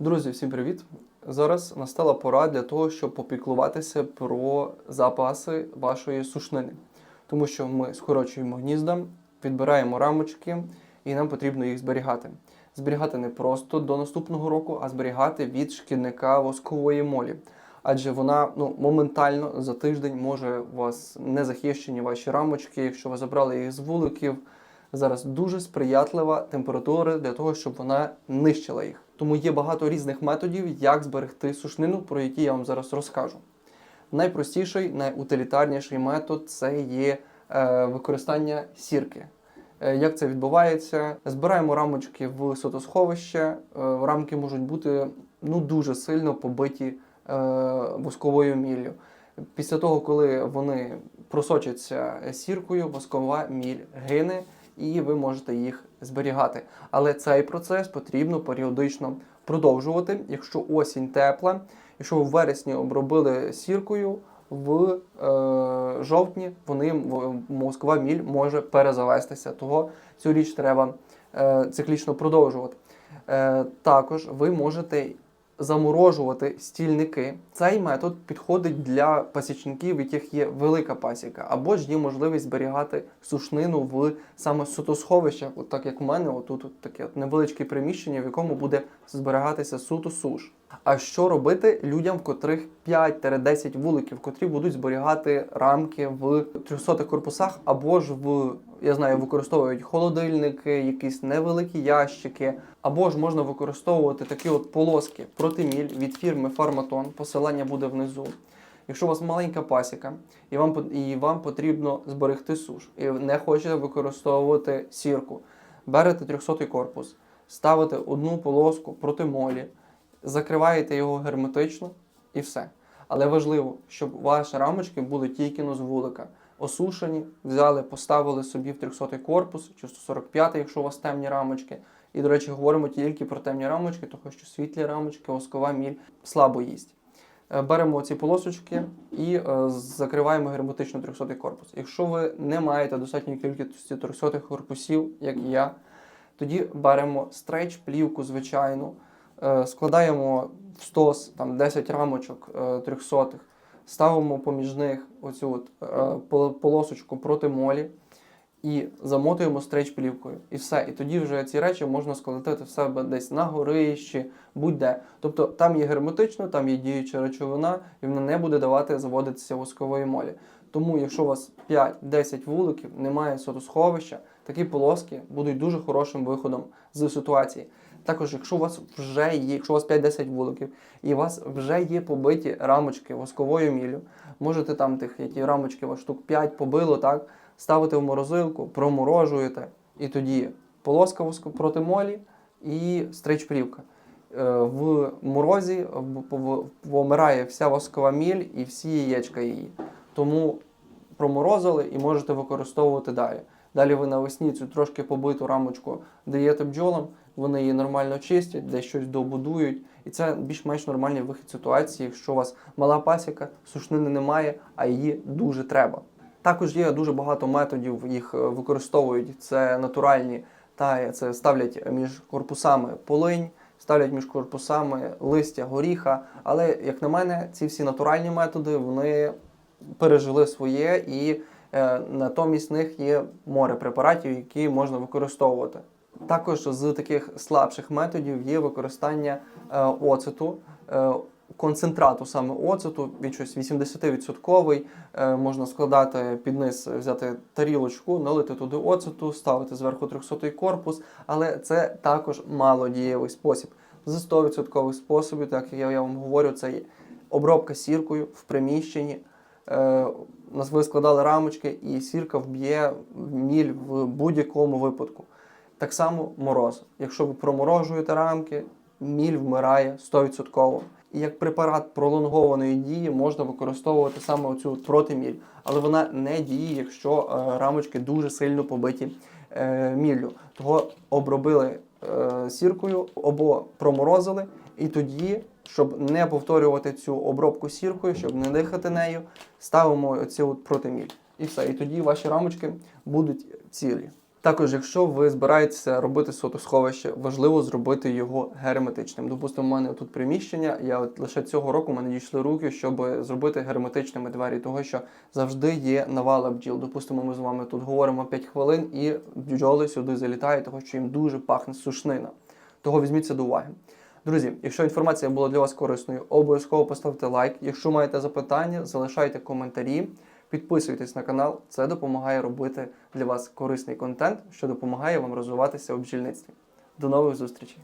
Друзі, всім привіт! Зараз настала пора для того, щоб попіклуватися про запаси вашої сушнини, тому що ми скорочуємо гнізда, відбираємо рамочки, і нам потрібно їх зберігати. Зберігати не просто до наступного року, а зберігати від шкідника воскової молі. Адже вона ну, моментально за тиждень може у вас не захищені ваші рамочки, якщо ви забрали їх з вуликів. Зараз дуже сприятлива температура для того, щоб вона нищила їх. Тому є багато різних методів, як зберегти сушнину, про які я вам зараз розкажу. Найпростіший, найутилітарніший метод це є е, використання сірки. Е, Як це відбувається? Збираємо рамочки в сотосховище. Е, Рамки можуть бути ну, дуже сильно побиті восковою міллю. Після того, коли вони просочаться сіркою, воскова міль гине, і ви можете їх зберігати. Але цей процес потрібно періодично продовжувати. Якщо осінь тепла, якщо ви в вересні обробили сіркою, в е, жовтні вони москова міль може перезавестися. Того цю річ треба е, циклічно продовжувати. Е, також ви можете заморожувати стільники. Цей метод підходить для пасічників, в яких є велика пасіка, або ж є можливість зберігати сушнину в саме сутосховищах, от так як в мене, отут от таке от невеличке приміщення, в якому буде зберігатися суто суш. А що робити людям, в котрих 5-10 вуликів, котрі будуть зберігати рамки в 300 корпусах, або ж в я знаю, використовують холодильники, якісь невеликі ящики, або ж можна використовувати такі от полоски протиміль від фірми Фарматон. Посилання буде внизу. Якщо у вас маленька пасіка, і вам і вам потрібно зберегти суш, і не хочете використовувати сірку, берете 300 корпус, ставите одну полоску проти молі, закриваєте його герметично і все. Але важливо, щоб ваші рамочки були тільки з вулика. Осушені, взяли, поставили собі в 300 корпус чи 145, якщо у вас темні рамочки. І, до речі, говоримо тільки про темні рамочки, тому що світлі рамочки, воскова міль слабо їсть. Е, Беремо ці полосочки і е, закриваємо герметично 300 корпус. Якщо ви не маєте достатньої кількості 300 корпусів, як і я, тоді беремо стрейч, плівку звичайну, складаємо в стос там 10 рамочок е, 300 ставимо поміж них оцю от, е, полосочку проти молі і замотуємо стрейч плівкою. І все. І тоді вже ці речі можна складати в себе десь на горищі, будь-де. Тобто там є герметично, там є діюча речовина, і вона не буде давати заводитися воскової молі. Тому, якщо у вас 5-10 вуликів, немає сотосховища, такі полоски будуть дуже хорошим виходом з ситуації. Також, якщо у вас вже є, якщо у вас 5-10 вуликів, і у вас вже є побиті рамочки восковою міллю, можете там тих, які рамочки у вас штук 5 побило, так, ставити в морозилку, проморожуєте, і тоді полоска воску проти молі і стрейч-плівка. Е, В морозі в- вся воскова міль і всі яєчка її. Тому проморозили і можете використовувати далі. Далі ви навесні цю трошки побиту рамочку даєте бджолам, вони її нормально чистять, десь щось добудують. І це більш-менш нормальний вихід ситуації, якщо у вас мала пасіка, сушнини немає, а її дуже треба. Також є дуже багато методів, їх е, використовують. Це натуральні, та це ставлять між корпусами полинь, ставлять між корпусами листя горіха. Але, як на мене, ці всі натуральні методи вони пережили своє і е, натомість них є море препаратів, які можна використовувати. Також з таких слабших методів є використання е, оцету, е, концентрату саме оцету, від щось 80%. Е, можна складати під низ, взяти тарілочку, налити туди оцету, ставити зверху 300 корпус, але це також малодієвий спосіб. З 100% способів, так як я вам говорю, це є обробка сіркою в приміщенні. Нас ви складали рамочки, і сірка вб'є міль в будь-якому випадку. Так само мороз. Якщо ви проморожуєте рамки, міль вмирає 100%. І як препарат пролонгованої дії можна використовувати саме оцю протиміль, але вона не діє, якщо е, рамочки дуже сильно побиті е, міллю. Того обробили е, сіркою або проморозили, і тоді, щоб не повторювати цю обробку сіркою, щоб не дихати нею, ставимо от протиміль. І все. І тоді ваші рамочки будуть цілі. Також, якщо ви збираєтеся робити сотосховище, важливо зробити його герметичним. Допустимо, у мене тут приміщення. Я от лише цього року мене дійшли руки, щоб зробити герметичними двері, того що завжди є навала бджіл. Допустимо, ми з вами тут говоримо 5 хвилин, і бджоли сюди залітають, того що їм дуже пахне сушнина. Того візьміть це до уваги. Друзі, якщо інформація була для вас корисною, обов'язково поставте лайк. Якщо маєте запитання, залишайте коментарі. Підписуйтесь на канал, це допомагає робити для вас корисний контент, що допомагає вам розвиватися у бджільництві. До нових зустрічей!